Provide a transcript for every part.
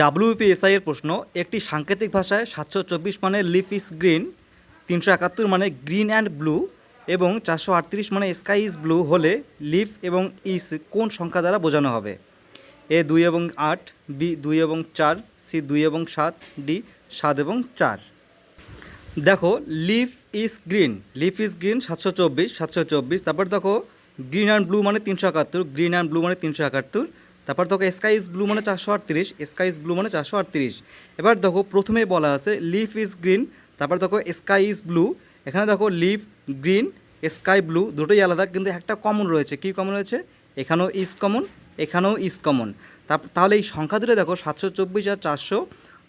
WPSI এর প্রশ্ন, একটি সাংকেতিক ভাষায় সাতশো চব্বিশ মানে লিফ ইজ গ্রিন তিনশো একাত্তর মানে গ্রিন অ্যান্ড ব্লু এবং চারশো আটত্রিশ মানে স্কাই ইজ ব্লু হলে লিফ এবং ইস কোন সংখ্যা দ্বারা বোঝানো হবে? এ দুই এবং আট, বি দুই এবং চার, সি দুই এবং সাত, ডি সাত এবং চার। দেখো leaf is green leaf is green সাতশো চব্বিশ সাতশো চব্বিশ, তারপর দেখো গ্রিন অ্যান্ড ব্লু মানে তিনশো একাত্তর গ্রিন অ্যান্ড ব্লু মানে তিনশো একাত্তর তারপর দেখো স্কাই ইজ ব্লু মানে চারশো আটত্রিশ স্কাই ইজ ব্লু মানে চারশো আটত্রিশ। এবার দেখো প্রথমে বলা আছে লিফ ইজ গ্রিন তারপর দেখো স্কাই ইজ ব্লু এখানে দেখো লিফ গ্রিন স্কাই ব্লু দুটোই আলাদা, কিন্তু একটা কমন রয়েছে। কী কমন রয়েছে? এখানেও ইজ কমন এখানেও ইজ কমন তাহলে এই সংখ্যা দুটো দেখো সাতশো চব্বিশ আর চারশো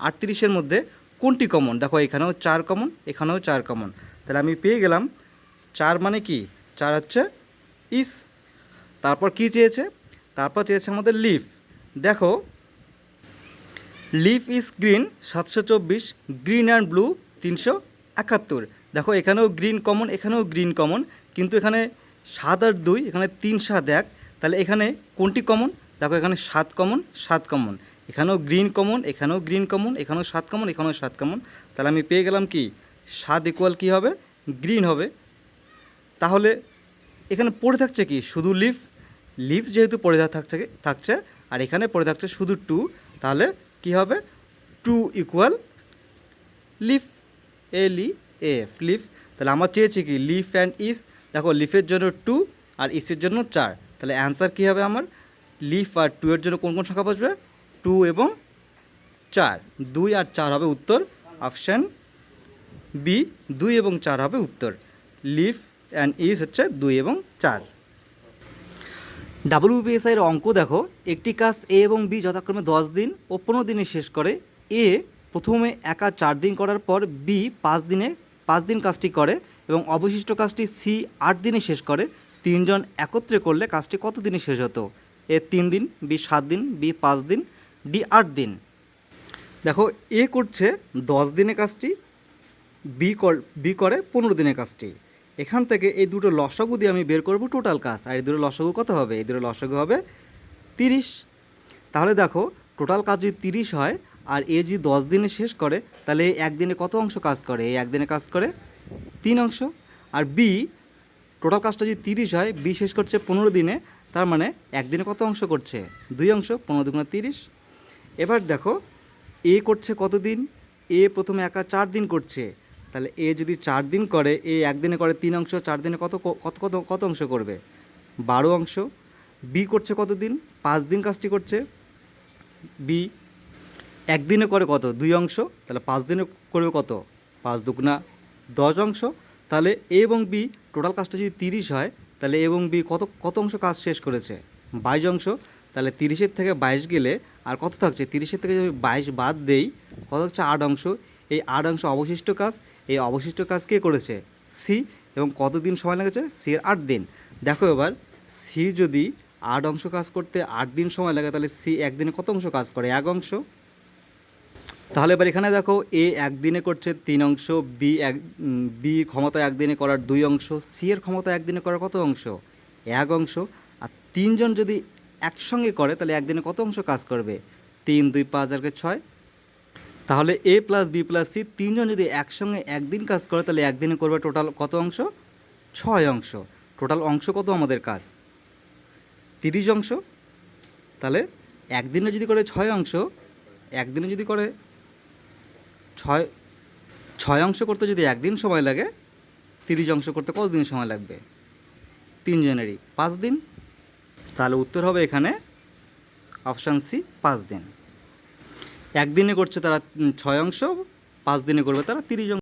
আটত্রিশের মধ্যে কোনটি কমন দেখো এখানেও চার কমন এখানেও চার কমন তাহলে আমি পেয়ে গেলাম, চার মানে কি? চার হচ্ছে ইস তারপর কি চেয়েছে? তারপর চেয়েছে আমাদের লিফ দেখো লিফ ইজ গ্রিন সাতশো চব্বিশ গ্রিন অ্যান্ড ব্লু তিনশো একাত্তর। দেখো, এখানেও গ্রিন কমন এখানেও গ্রিন কমন কিন্তু এখানে সাত আর দুই, এখানে তিন সাত এক। তাহলে এখানে কোনটি কমন দেখো, এখানে সাত কমন সাত কমন এখানেও গ্রিন কমন এখানেও গ্রিন কমন এখানেও সাত কমন এখানেও সাত কমন তাহলে আমি পেয়ে গেলাম কি? সাত ইকুয়াল কী হবে? গ্রিন হবে। তাহলে এখানে পড়ে থাকছে কি? শুধু লিফ লিফ যেহেতু পড়ে থাকছে থাকছে, আর এখানে পড়ে থাকছে শুধু টু, তাহলে কি হবে? Two equal leaf L F, leaf. তাহলে আমার চেয়েছি কি, লিফ অ্যান্ড ইস। দেখো, লিফের জন্য টু আর ইসের জন্য চার। তাহলে অ্যান্সার কী হবে আমার? লিফ আর টু এর জন্য কোন কোন সংখ্যা বসবে? টু এবং চার। দুই আর চার হবে উত্তর। অপশান বি, দুই এবং চার হবে উত্তর। লিফ অ্যান্ড ইস হচ্ছে দুই এবং চার। ডাব্লিউবিএসআইয়ের অঙ্ক দেখো, একটি কাজ এ এবং বি যথাক্রমে দশ দিন ও পনেরো দিনে শেষ করে। এ প্রথমে একা চার দিন করার পর বি পাঁচ দিনে, পাঁচ দিন কাজটি করে এবং অবশিষ্ট কাজটি সি আট দিনে শেষ করে। তিনজন একত্রে করলে কাজটি কত দিনে শেষ হতো? এ তিন দিন, বি সাত দিন, বি পাঁচ দিন, ডি আট দিন। দেখো, এ করছে দশ দিনে কাজটি, বি বি করে পনেরো দিনের কাজটি। এখান থেকে এই দুটো লসাগু দিয়ে আমি বের করব টোটাল কাজ। আর এই দুটো লসাগু কত হবে? এই দুটো লসাগু হবে তিরিশ। তাহলে দেখো টোটাল কাজ যদি তিরিশ হয়, আর এ যদি দশ দিনে শেষ করে, তাহলে একদিনে কত অংশ কাজ করে? এই একদিনে কাজ করে তিন অংশ। আর বি টোটাল কাজটা যদি তিরিশ হয়, বি শেষ করছে পনেরো দিনে, তার মানে একদিনে কত অংশ করছে? দুই অংশ, পনেরো দুগুণে তিরিশ। এবার দেখো, এ করছে কত দিন এ প্রথমে একা চার দিন করছে। তাহলে এ যদি চার দিন করে, এ একদিনে করে তিন অংশ, চার দিনে কত কত কত কত অংশ করবে? বারো অংশ। বি করছে কত দিন পাঁচ দিন কাজটি করছে। বি একদিনে করে কত? দুই অংশ। তাহলে পাঁচ দিনে করবে কত? পাঁচ দুগুণা দশ অংশ। তাহলে এ এবং বি, টোটাল কাজটা যদি তিরিশ হয়, তাহলে এ এবং বি কত কত অংশ কাজ শেষ করেছে? বাইশ অংশ। তাহলে তিরিশের থেকে বাইশ গেলে আর কত থাকছে? তিরিশের থেকে যদি বাইশ বাদ দেই, কত হচ্ছে আট অংশ। এই আট অংশ অবশিষ্ট কাজ। এই অবশিষ্ট কাজ কে করেছে? সি। এবং কত দিন সময় লেগেছে? সি এর আট দিন। দেখো এবার, সি যদি আট অংশ কাজ করতে আট দিন সময় লাগে, তাহলে সি একদিনে কত অংশ কাজ করে? এক অংশ। তাহলে এবার এখানে দেখো, এ একদিনে করছে তিন অংশ, বি এক বি ক্ষমতা একদিনে করার দুই অংশ, সি এর ক্ষমতা একদিনে করার কত অংশ? এক অংশ। আর তিনজন যদি একসঙ্গে করে, তাহলে একদিনে কত অংশ কাজ করবে? তিন, দুই, পাঁচ আর ছয় তাহলে A plus B plus C তিনজন যদি একসঙ্গে একদিন কাজ করে, তাহলে একদিনে করবে টোটাল কত অংশ? ছয় অংশ। টোটাল অংশ কত আমাদের কাজ? তিরিশ অংশ। তাহলে একদিনে যদি করে ছয় অংশ, একদিনে যদি করে ছয় ছয় অংশ করতে যদি একদিন সময় লাগে, তিরিশ অংশ করতে কত দিন সময় লাগবে? তিনজনেরই। পাঁচ দিন? তাহলে উত্তর হবে এখানে অপশান সি পাঁচ দিন। একদিনে করছে তারা ছয় অংশ পাঁচ দিনে করবে তারা তিরিশ অংশ।